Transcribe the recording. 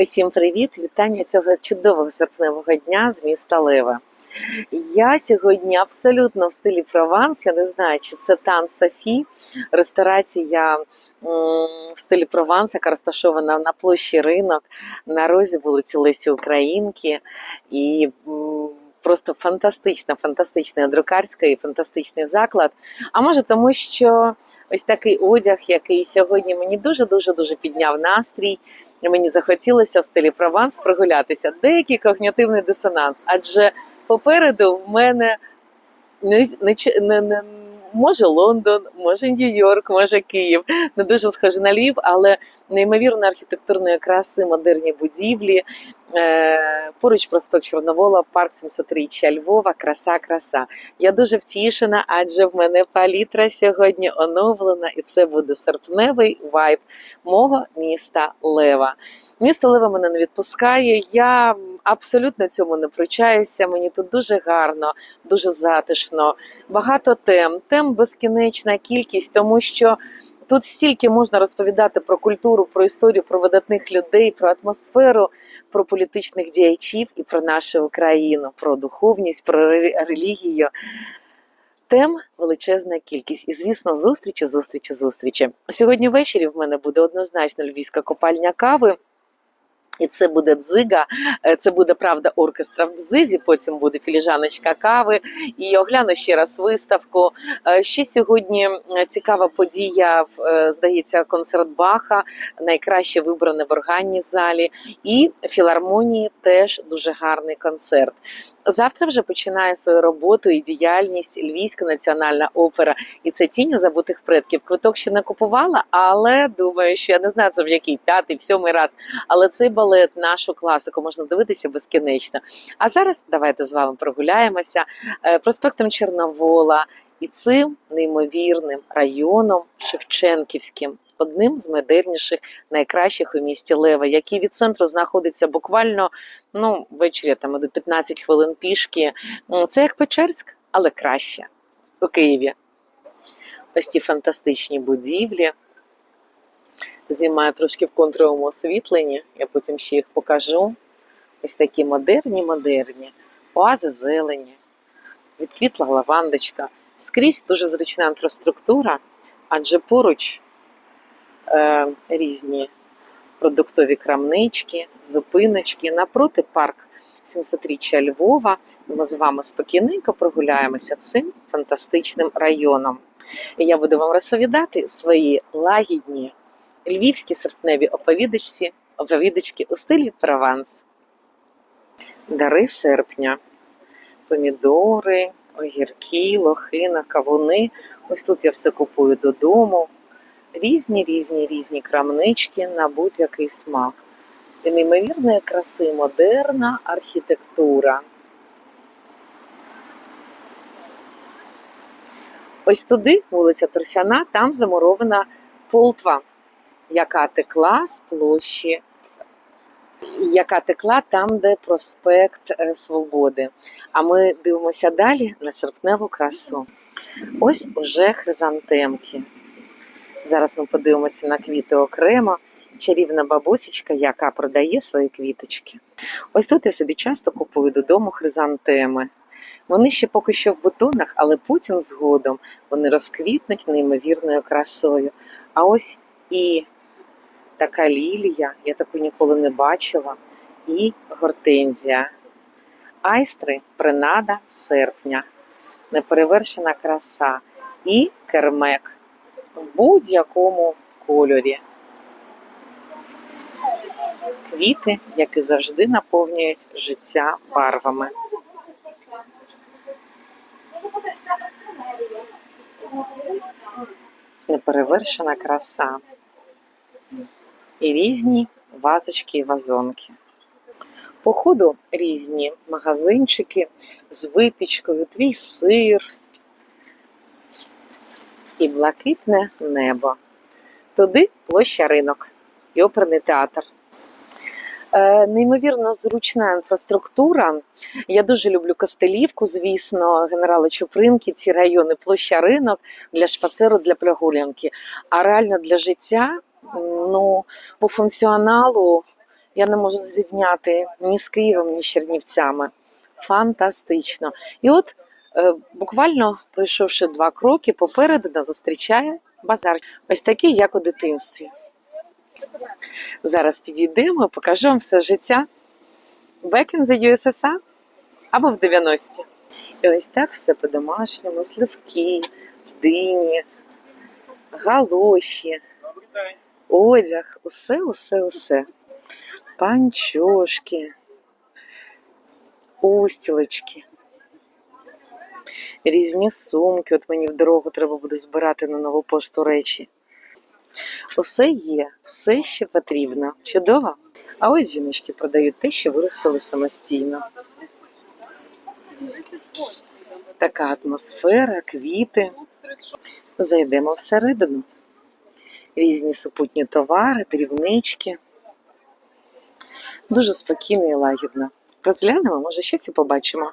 Усім привіт! Вітання цього чудового серпневого дня з міста Лева. Я сьогодні абсолютно в стилі Прованс. Я не знаю, чи це Тан Софі, ресторація в стилі Прованс, яка розташована на площі ринок на розі вулиці Лесі Українки. І просто фантастична, фантастична друкарська і фантастичний заклад. А може, тому що ось такий одяг, який сьогодні мені дуже дуже дуже підняв настрій. Мені захотілося в стилі Прованс прогулятися. Деякий когнітивний дисонанс, адже попереду в мене не, не, не, не може Лондон, може Нью-Йорк, може Київ. Не дуже схоже на Львів, але неймовірно архітектурної краси, модерні будівлі. Е, поруч проспект Чорновола, парк 703 Львова, краса, краса. Я дуже втішена, адже в мене палітра сьогодні оновлена, і це буде серпневий вайб мого міста Лева. Місто Лева мене не відпускає. Я абсолютно цьому не пручаюся. Мені тут дуже гарно, дуже затишно. Багато тем, тем безкінечна кількість, тому що. Тут стільки можна розповідати про культуру, про історію, про видатних людей, про атмосферу, про політичних діячів і про нашу Україну, про духовність, про ре- релігію. Тем величезна кількість. І, звісно, зустрічі, зустрічі, зустрічі. Сьогодні ввечері в мене буде однозначно львівська копальня кави. І це буде дзига, е, це буде правда оркестра в дзизі. Потім буде філіжаночка кави. І огляну ще раз виставку. Е, Ще сьогодні цікава подія. е, Здається, концерт Баха, найкраще вибране в органній залі. І філармонії теж дуже гарний концерт. Завтра вже починає свою роботу і діяльність Львівська національна опера. І це тіні забутих предків. Квиток ще не купувала, але думаю, що я не знаю, це в який п'ятий, сьомий раз. Але цей балет, нашу класику, можна дивитися безкінечно. А зараз давайте з вами прогуляємося е, проспектом Чорновола і цим неймовірним районом Шевченківським. Одним з модерніших, найкращих у місті Лева, який від центру знаходиться буквально ну, ввечері там до 15 хвилин пішки. Це як Печерськ, але краще у Києві. Ось ці фантастичні будівлі. Знімаю трошки в контровому освітленні, я потім ще їх покажу. Ось такі модерні, модерні, оази зелені, відквітла лавандочка. Скрізь дуже зручна інфраструктура, адже поруч е, різні продуктові крамнички, зупиночки, напроти парк 700-річчя Львова. Ми з вами спокійненько прогуляємося цим фантастичним районом. Я буду вам розповідати свої лагідні львівські серпневі оповідачці, оповідачки у стилі Прованс. Дари серпня, помідори, огірки, лохина, кавуни. Ось тут я все купую додому. Різні, різні, різні крамнички на будь-який смак. І неймовірної краси модерна архітектура. Ось туди, вулиця Торфяна, там замурована полтва, яка текла з площі, яка текла там, де проспект е, Свободи. А ми дивимося далі на серпневу красу. Ось уже хризантемки. Зараз ми подивимося на квіти окремо. Чарівна бабусечка, яка продає свої квіточки. Ось тут я собі часто купую додому хризантеми. Вони ще поки що в бутонах, але потім згодом вони розквітнуть неймовірною красою. А ось і така лілія, я таку ніколи не бачила, і гортензія. Айстри принада серпня, неперевершена краса і кермек в будь-якому кольорі. Квіти, які завжди наповнюють життя барвами. Неперевершена краса. І різні вазочки і вазонки. По ходу різні магазинчики з випічкою, твій сир і блакитне небо. Туди площа ринок і оперний театр. Е, неймовірно зручна інфраструктура. Я дуже люблю Костелівку, звісно, генерала Чупринки, ці райони, площа ринок для шпацеру, для прогулянки. А реально для життя, ну, по функціоналу я не можу зрівняти ні з Києвом, ні з Чернівцями. Фантастично. І от буквально пройшовши два кроки, попереду нас зустрічає базар. Ось такий, як у дитинстві. Зараз підійдемо покажу вам все життя back in the USSR або в 90-ті. І ось так все по-домашньому, сливки, дині, галоші, одяг, усе, усе, усе. Панчошки, устілочки, різні сумки. От мені в дорогу треба буде збирати на нову пошту речі. Усе є, все, що потрібно. Чудово. А ось жіночки продають те, що виростили самостійно. Така атмосфера, квіти. Зайдемо всередину. Різні супутні товари, дрібнички. Дуже спокійно і лагідно. Розглянемо, може, щось і побачимо.